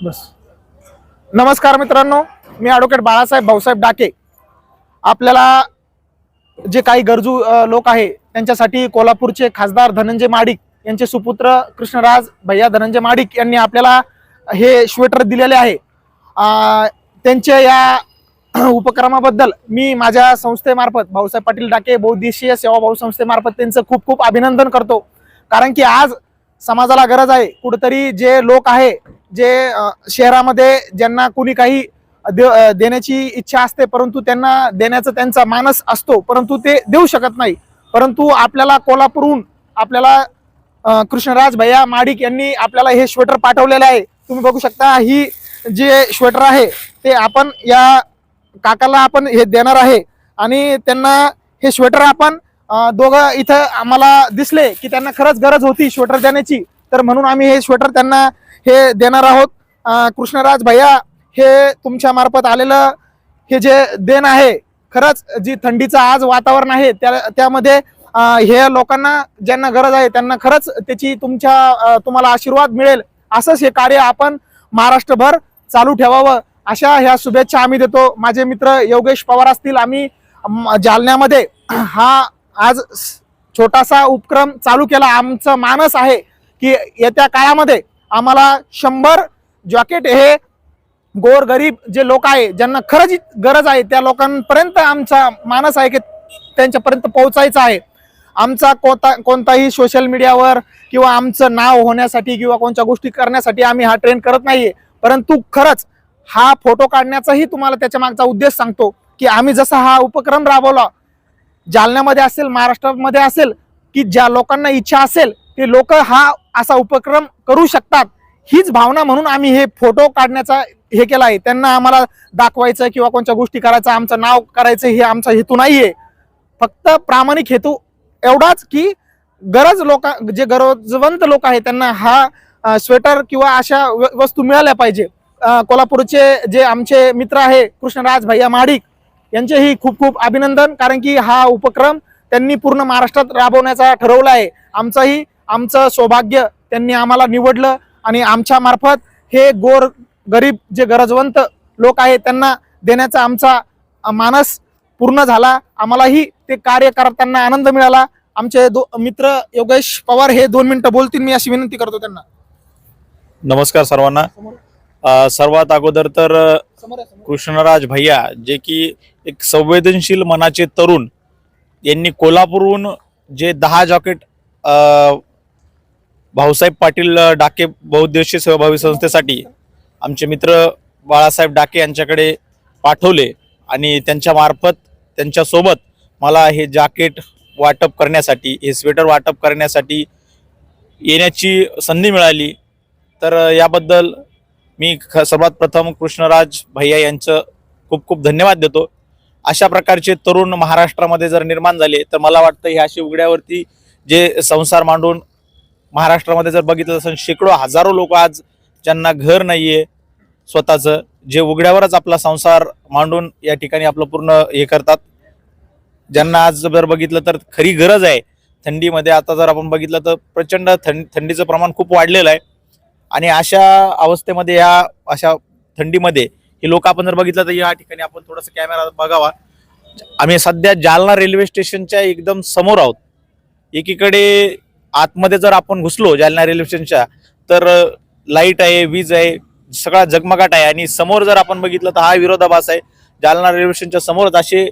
बस. नमस्कार मित्रांनो मी ॲडव्होकेट बाळासाहेब भाऊसाहेब डाके. आपल्याला जे काही गरजू लोक आहे त्यांच्यासाठी कोल्हापूरचे खासदार धनंजय माडिक यांचे सुपुत्र कृष्णराज भैया धनंजय माडिक यांनी आपल्याला हे श्वेटर दिलेले आहे. त्यांच्या या उपक्रमाबद्दल मी माझ्या संस्थेमार्फत भाऊसाहेब पाटील डाके बौद्धिशीय सेवाभाऊ संस्थेमार्फत त्यांचं खूप खूप अभिनंदन करतो. कारण की आज समाजाला गरज आहे. कुठेतरी जे लोक आहे जे शहरामध्ये ज्यांना कुणी काही देण्याची इच्छा असते परंतु त्यांना देण्याचा त्यांचा मानस असतो परंतु ते देऊ शकत नाही. परंतु आपल्याला कोल्हापूरहून आपल्याला कृष्णराज भैया माडिक यांनी आपल्याला हे स्वेटर पाठवलेलं आहे. तुम्ही बघू शकता ही जे स्वेटर आहे ते आपण या काकाला आपण हे देणार आहे. आणि त्यांना हे स्वेटर आपण दोघं इथं आम्हाला दिसले की त्यांना खरंच गरज होती स्वेटर देण्याची. तर म्हणून आम्ही हे स्वेटर त्यांना हे देणार आहोत. कृष्णराज भैया हे तुमच्या मार्फत आलेलं हे जे देण आहे खरंच जी थंडीचं आज वातावरण आहे त्या त्यामध्ये हे लोकांना ज्यांना गरज आहे त्यांना खरंच त्याची तुमच्या तुम्हाला आशीर्वाद मिळेल. असंच हे कार्य आपण महाराष्ट्रभर चालू ठेवावं. अशा ह्या शुभेच्छा आम्ही देतो. माझे मित्र योगेश पवार असतील. आम्ही जालन्यामध्ये हा आज स- छोटासा उपक्रम चालू केला. आमचं मानस आहे की येत्या काळामध्ये आम्हाला शंभर जॉकेट हे गोर गरीब जे लोक आहे ज्यांना खरंच गरज आहे त्या लोकांपर्यंत आमचा मानस आहे की त्यांच्यापर्यंत पोहोचायचं आहे. आमचा कोणता कोणताही सोशल मीडियावर किंवा आमचं नाव होण्यासाठी किंवा कोणत्या गोष्टी करण्यासाठी आम्ही हा ट्रेन करत नाहीये. परंतु खरंच हा फोटो काढण्याचाही तुम्हाला त्याच्या मागचा उद्देश सांगतो की आम्ही जसा हा उपक्रम राबवला जालन्यामध्ये असेल महाराष्ट्रामध्ये असेल की ज्या लोकांना इच्छा असेल ते लोक हा असा उपक्रम करू शकतात. हीच भावना म्हणून आम्ही हे फोटो काढण्याचा हे केला आहे. त्यांना आम्हाला दाखवायचं किंवा कोणत्या गोष्टी करायचं आमचं नाव करायचं हे आमचा हेतू नाही आहे फक्त प्रामाणिक हेतू एवढाच की गरज लोक जे गरजवंत लोक आहेत त्यांना हा स्वेटर किंवा अशा व- वस्तू मिळाल्या पाहिजे. कोल्हापूरचे जे आमचे मित्र आहे कृष्णराज भैया माडिक यांचेही खूप खूप अभिनंदन कारण की हा उपक्रम त्यांनी पूर्ण महाराष्ट्रात राबवण्याचा ठरवला आहे. आमचंही आमचं सौभाग्य त्यांनी आम्हाला निवडलं आणि आमच्या मार्फत हे गोर गरीब जे गरजवंत लोक आहेत त्यांना देण्याचा आमचा मानस पूर्ण झाला. आम्हालाही ते कार्य करताना आनंद मिळाला. आमचे दो मित्र योगेश पवार हे दोन मिनिटं बोलतील. मी अशी विनंती करतो त्यांना. नमस्कार सर्वांना. सर्वात अगोदर तर कृष्णराज भैया जे की एक संवेदनशील मनाचे तरुण यांनी कोल्हापूरहून जे दहा जॉकेट भाऊसाहेब पाटील डाके बहुउद्देशीय सेवाभावी संस्थेसाठी आमचे मित्र बाळासाहेब डाके यांच्याकडे पाठवले आणि त्यांच्या मार्फत त्यांच्यासोबत मला हे जॅकेट वाटप करण्यासाठी हे स्वेटर वाटप करण्यासाठी येण्याची संधी मिळाली. तर याबद्दल मी ख सर्वात प्रथम कृष्णराज भैया यांचं खूप खूप धन्यवाद देतो. अशा प्रकारचे तरुण महाराष्ट्रामध्ये जर निर्माण झाले तर मला वाटतं ह्या अशी उघड्यावरती जे संसार मांडून महाराष्ट्रामध्ये जर बघितलं असेल शेकडो हजारो लोक आज ज्यांना घर नाहीये स्वतःचं जे उघड्यावरच आपला संसार मांडून या ठिकाणी आपलं पूर्ण हे करतात. ज्यांना आज जर बघितलं तर खरी गरज आहे. थंडीमध्ये आता जर आपण बघितलं तर प्रचंड थंड थंडीचं प्रमाण खूप वाढलेलं आहे. आणि अशा अवस्थेमध्ये या अशा थंडीमध्ये हे लोक आपण जर बघितलं तर या ठिकाणी आपण थोडासा कॅमेरा बघावा. आम्ही सध्या जालना रेल्वे स्टेशनच्या एकदम समोर आहोत. एकीकडे आतमध्ये जर आपण घुसलो जालना रेल्वे स्टेशनच्या तर लाइट आहे वीज आहे सगळा जगमगाट आहे आणि समोर जर आपण बघितलं तर हा विरोधाभास आहे. जालना रेल्वे स्टेशनच्या समोरच असे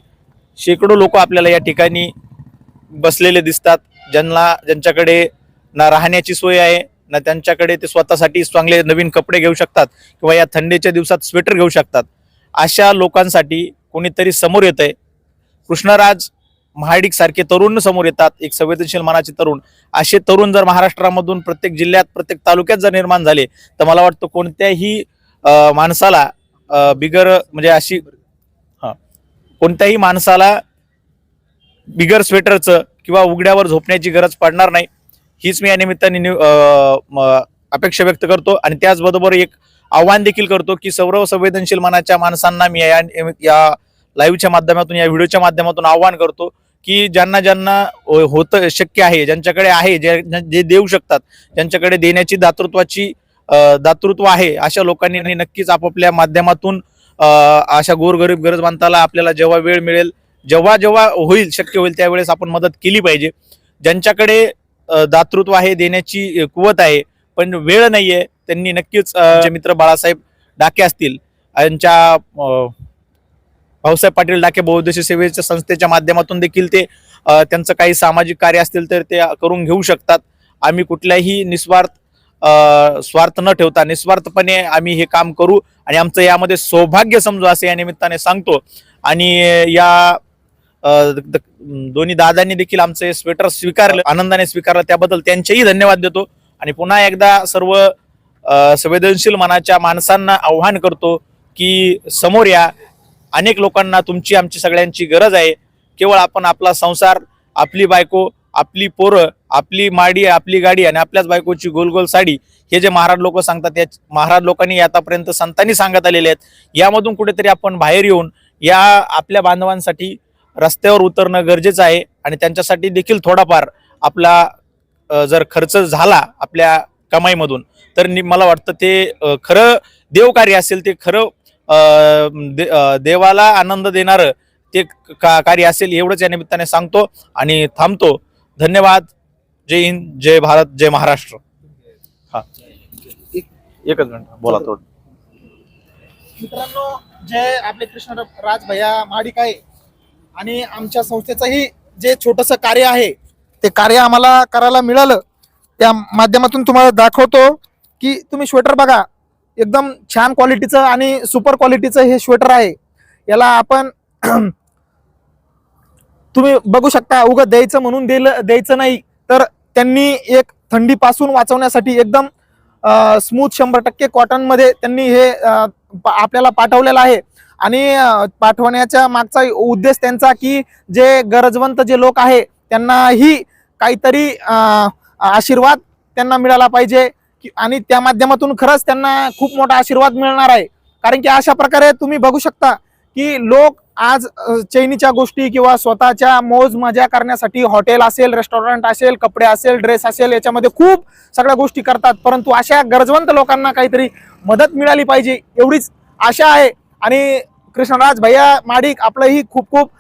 शेकडो लोक आपल्याला या ठिकाणी बसलेले दिसतात. ज्यांना ज्यांच्याकडे ना राहण्याची सोय आहे ना त्यांच्याकडे ते स्वतःसाठी चांगले नवीन कपडे घेऊ शकतात किंवा या थंडीच्या दिवसात स्वेटर घेऊ शकतात. अशा लोकांसाठी कोणीतरी समोर येत आहे कृष्णराज महाडिक सारखे तरुण समोर येतात एक संवेदनशील मनाचे तरुण. असे तरुण जर महाराष्ट्रामधून प्रत्येक जिल्ह्यात प्रत्येक तालुक्यात जर निर्माण झाले तर मला वाटतं कोणत्याही माणसाला बिगर म्हणजे अशी हा कोणत्याही माणसाला बिगर स्वेटरचं किंवा उघड्यावर झोपण्याची गरज पडणार नाही. हीच मी या निमित्ताने नि- म- अपेक्षा व्यक्त करतो. आणि त्याचबरोबर एक आव्हान देखील करतो की सर्व संवेदनशील मनाच्या माणसांना मी या या लाईव्हच्या माध्यमातून या व्हिडिओच्या माध्यमातून आव्हान करतो की ज्यांना ज्यांना होतं शक्य आहे ज्यांच्याकडे आहे जे जे देऊ शकतात ज्यांच्याकडे देण्याची दातृत्वाची दातृत्व आहे अशा लोकांनी नक्कीच आपापल्या माध्यमातून अशा गोरगरीब गरजवंताला आपल्याला जेव्हा वेळ मिळेल जेव्हा जेव्हा होईल शक्य होईल त्यावेळेस आपण मदत केली पाहिजे. ज्यांच्याकडे दातृत्व आहे देण्याची कुवत आहे पण वेळ नाहीये. त्यांनी नक्कीच मित्र बाळासाहेब डाके असतील यांच्या भाऊसाहेब पाटील डाके बहुउद्देशीय सेवेच्या संस्थेच्या माध्यमातून देखील ते त्यांचं काही सामाजिक कार्य असतील तर ते करून घेऊ शकतात. आम्ही कुठल्याही निस्वार्थ स्वार्थ न ठेवता निस्वार्थपणे आम्ही हे काम करू आणि आमचं यामध्ये सौभाग्य समजू असे या निमित्ताने सांगतो. आणि या दोन्ही दादांनी देखील आमचं स्वेटर स्वीकारलं आनंदाने स्वीकारलं त्याबद्दल त्यांचेही धन्यवाद देतो. आणि पुन्हा एकदा सर्व संवेदनशील मनाच्या माणसांना आव्हान करतो की समोर या. अनेक लोकांना तुमची आमची सगळ्यांची गरज आहे. केवळ आपण आपला संसार आपली बायको आपली पोरं आपली माडी आपली गाडी आणि आपल्याच बायकोची गोल गोल साडी हे जे महाराज लोक सांगतात त्या महाराज लोकांनी आतापर्यंत संतांनी सांगत आलेले आहेत. यामधून कुठेतरी आपण बाहेर येऊन या आपल्या बांधवांसाठी रस्त्यावर उतरणं गरजेचं आहे आणि त्यांच्यासाठी देखील थोडाफार आपला जर खर्च झाला आपल्या कमाईमधून तर नि- मला वाटतं ते खरं देवकार्य असेल ते खरं दे- देवाला आनंद देणारं ते का- कार्य असेल एवढंच या निमित्ताने सांगतो आणि थांबतो. धन्यवाद. जय हिंद जय भारत जय महाराष्ट्र. हा. एकच मिनिट बोला थोडं मित्रांनो जय आपले कृष्ण राज भैया माडिक आहे आणि आमच्या संस्थेचंही जे छोटस कार्य आहे ते कार्य आम्हाला करायला मिळालं. त्या माध्यमातून तुम्हाला दाखवतो की तुम्ही स्वेटर बघा एकदम छान क्वालिटीचं आणि सुपर क्वालिटीचं हे स्वेटर आहे. याला आपण तुम्ही बघू शकता उगं द्यायचं म्हणून दिलं द्यायचं नाही तर त्यांनी एक थंडीपासून वाचवण्यासाठी एकदम स्मूथ शंभर टक्के कॉटनमध्ये त्यांनी हे आपल्याला पाठवलेलं आहे. आणि पाठवण्याच्या मागचा उद्देश त्यांचा की जे गरजवंत जे लोक आहे त्यांनाही काहीतरी आशीर्वाद त्यांना मिळाला पाहिजे. की- आणि त्या माध्यमातून खरंच त्यांना खूप मोठा आशीर्वाद मिळणार आहे. कारण की अशा प्रकारे तुम्ही बघू शकता की लोक आज चैनीच्या गोष्टी किंवा स्वतःच्या मौज मजा करण्यासाठी हॉटेल असेल रेस्टॉरंट असेल कपडे असेल ड्रेस असेल याच्यामध्ये खूप सगळ्या गोष्टी करतात. परंतु अशा गरजवंत लोकांना काहीतरी मदत मिळाली पाहिजे एवढीच आशा आहे. आणि कृष्णराज भैया माडिक आपलंही खूप खूप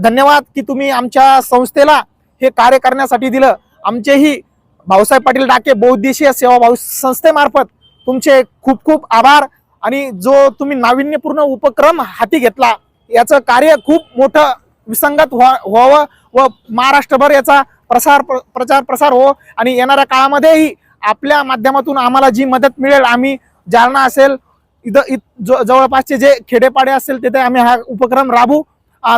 धन्यवाद की तुम्ही आमच्या संस्थेला हे कार्य करण्यासाठी दिलं. आमचेही भाऊसाहेब पाटील डाके बौद्धिशीय सेवा भाऊ संस्थेमार्फत तुमचे खूप खूप आभार. आणि जो तुम्ही नाविन्यपूर्ण उपक्रम हाती घेतला याचं कार्य खूप मोठं विसंगत व्हा व्हावं व महाराष्ट्रभर याचा प्रसार प्र- प्रचार प्रसार हो. आणि येणाऱ्या काळामध्येही आपल्या माध्यमातून आम्हाला जी मदत मिळेल आम्ही जालना असेल इथं इत जवळपासचे जे खेडेपाडे असेल तिथे आम्ही हा उपक्रम राबू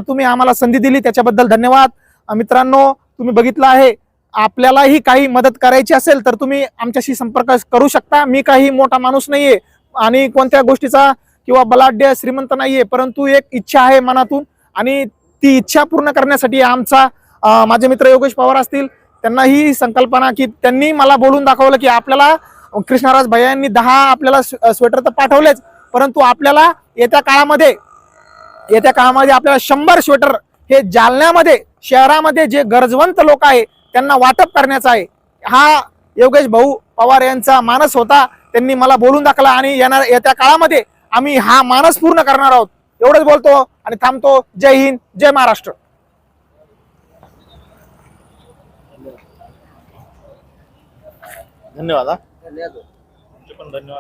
तुम्ही आम्हाला संधी दिली त्याच्याबद्दल धन्यवाद. मित्रांनो तुम्ही बघितलं आहे आपल्यालाही काही मदत करायची असेल तर तुम्ही आमच्याशी संपर्क करू शकता. मी काही मोठा माणूस नाहीये आणि कोणत्या गोष्टीचा किंवा बलाढ्य श्रीमंत नाहीये परंतु एक इच्छा आहे मनातून. आणि ती इच्छा पूर्ण करण्यासाठी आमचा माझे मित्र योगेश पवार असतील त्यांना ही संकल्पना की त्यांनी मला बोलून दाखवलं की आपल्याला कृष्णराज भैयांनी दहा आपल्याला स्वेटर तर पाठवलेच परंतु आपल्याला येत्या काळामध्ये येत्या काळामध्ये आपल्याला शंभर स्वेटर हे जालन्यामध्ये शहरामध्ये जे गरजवंत लोक आहे त्यांना वाटप करण्याचा आहे. हा योगेश भाऊ पवार यांचा मानस होता त्यांनी मला बोलून दाखला आणि येणार येत्या काळामध्ये आम्ही हा मानस पूर्ण करणार आहोत. एवढंच बोलतो आणि थांबतो. जय हिंद जय महाराष्ट्र. धन्यवाद हा तुमचे पण धन्यवाद